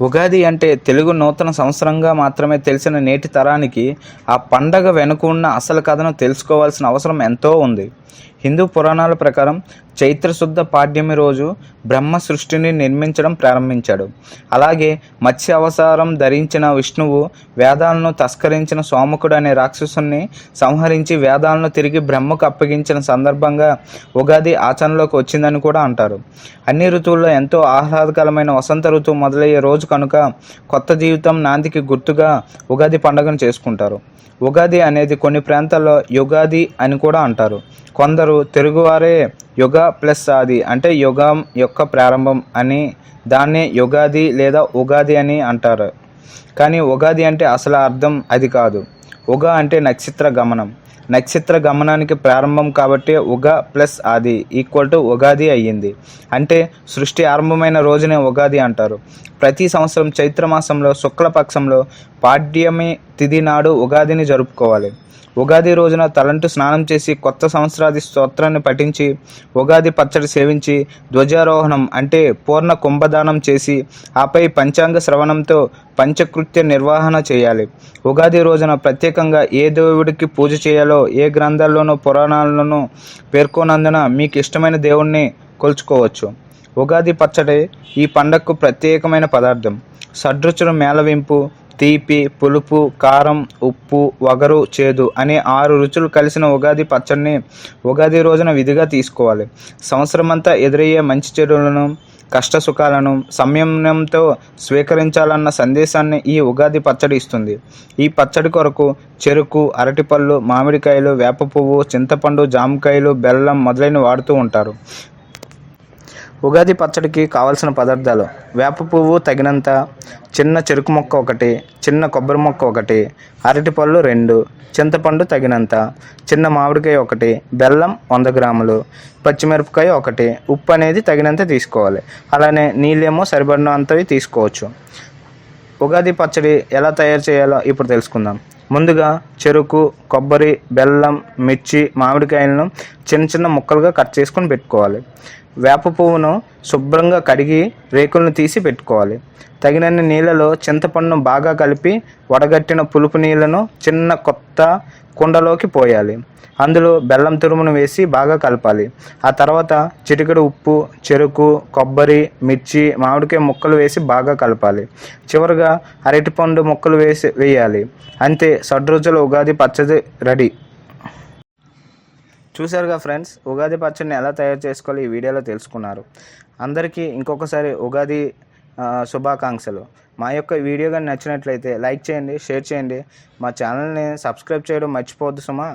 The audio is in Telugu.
ఉగాది అంటే తెలుగు నూతన సంవత్సరంగా మాత్రమే తెలిసిన నేటి తరానికి ఆ పండగ వెనుక ఉన్న అసలు కథను తెలుసుకోవాల్సిన అవసరం ఎంతో ఉంది. హిందూ పురాణాల ప్రకారం చైత్రశుద్ధ పాడ్యమి రోజు బ్రహ్మ సృష్టిని నిర్మించడం ప్రారంభించాడు. అలాగే మత్స్య అవతారం ధరించిన విష్ణువు వేదాలను తస్కరించిన సోమకుడు అనే రాక్షసుని సంహరించి వేదాలను తిరిగి బ్రహ్మకు అప్పగించిన సందర్భంగా ఉగాది ఆచరణలోకి వచ్చిందని కూడా అంటారు. అన్ని ఋతువుల్లో ఎంతో ఆహ్లాదకరమైన వసంత ఋతువు మొదలయ్యే రోజు కనుక కొత్త జీవితం నాందికి గుర్తుగా ఉగాది పండుగను చేసుకుంటారు. ఉగాది అనేది కొన్ని ప్రాంతాల్లో యుగాది అని కూడా అంటారు. కొందరు తెలుగువారే యుగ ప్లస్ ఆది అంటే యుగం యొక్క ప్రారంభం అని దాన్నే యుగాది లేదా ఉగాది అని అంటారు. కానీ ఉగాది అంటే అసలు అర్థం అది కాదు. ఉగ అంటే నక్షత్ర గమనం. నక్షత్ర గమనానికి ప్రారంభం కాబట్టి ఉగ ప్లస్ ఆది ఈక్వల్ టు ఉగాది అయ్యింది. అంటే సృష్టి ఆరంభమైన రోజునే ఉగాది అంటారు. ప్రతి సంవత్సరం చైత్ర మాసంలో శుక్లపక్షంలో పాడ్యమి తిథి నాడు ఉగాదిని జరుపుకోవాలి. ఉగాది రోజున తలంటు స్నానం చేసి కొత్త సంవత్సరాది స్తోత్రాన్ని పఠించి ఉగాది పచ్చడి సేవించి ధ్వజారోహణం అంటే పూర్ణ కుంభదానం చేసి ఆపై పంచాంగ శ్రవణంతో పంచకృత్య నిర్వహణ చేయాలి. ఉగాది రోజున ప్రత్యేకంగా ఏ దేవుడికి పూజ చేయాలో ఏ గ్రంథాల్లోనూ పురాణాల్లోనూ పేర్కొన్నందున మీకు ఇష్టమైన దేవుణ్ణి కొలుచుకోవచ్చు. ఉగాది పచ్చడి ఈ పండగకు ప్రత్యేకమైన పదార్థం. షడ్రుచుల మేళవింపు తీపి పులుపు కారం ఉప్పు వగరు చేదు అనే ఆరు రుచులు కలిసిన ఉగాది పచ్చడిని ఉగాది రోజున విధిగా తీసుకోవాలి. సంవత్సరమంతా ఎదురయ్యే మంచి చెడులను కష్ట సుఖాలను సంయమనంతో స్వీకరించాలన్న సందేశాన్ని ఈ ఉగాది పచ్చడి ఇస్తుంది. ఈ పచ్చడి కొరకు చెరుకు అరటిపళ్ళు మామిడికాయలు వేప పువ్వు చింతపండు జామకాయలు బెల్లం మొదలైనవి వాడుతూ ఉంటారు. ఉగాది పచ్చడికి కావలసిన పదార్థాలు. వేప పువ్వు తగినంత చిన్న చెరుకు మొక్క ఒకటి చిన్న కొబ్బరి మొక్క ఒకటి అరటిపళ్ళు రెండు చింతపండు తగినంత చిన్న మామిడికాయ ఒకటి బెల్లం వంద గ్రాములు పచ్చిమిరపకాయ ఒకటి ఉప్పు అనేది తగినంత తీసుకోవాలి. అలానే నీళ్ళేమో సరిపడినంతవి తీసుకోవచ్చు. ఉగాది పచ్చడి ఎలా తయారు చేయాలో ఇప్పుడు తెలుసుకుందాం. ముందుగా చెరుకు కొబ్బరి బెల్లం మిర్చి మామిడికాయలను చిన్న చిన్న ముక్కలుగా కట్ చేసుకొని పెట్టుకోవాలి. వేప పువ్వును శుభ్రంగా కడిగి రేకులను తీసి పెట్టుకోవాలి. తగినన్ని నీళ్ళలో చింతపండును బాగా కలిపి వడగట్టిన పులుపు నీళ్ళను చిన్న కొత్త కుండలోకి పోయాలి. అందులో బెల్లం తురుమును వేసి బాగా కలపాలి. ఆ తర్వాత చిటికెడు ఉప్పు చెరుకు కొబ్బరి మిర్చి మామిడికాయ ముక్కలు వేసి బాగా కలపాలి. చివరగా అరటిపండు ముక్కలు వేసి వేయాలి. అంతే షడ్రుచుల ఉగాది పచ్చడి రెడీ. చూశారుగా ఫ్రెండ్స్ ఉగాది పచ్చడిని ఎలా తయారు చేసుకోవాలి ఈ వీడియోలో తెలుసుకున్నారు. అందరికీ ఇంకొకసారి ఉగాది శుభాకాంక్షలు. మా యొక్క వీడియో కానీ నచ్చినట్లయితే లైక్ చేయండి షేర్ చేయండి. మా ఛానల్ని సబ్స్క్రైబ్ చేయడం మర్చిపోవద్దు సుమా.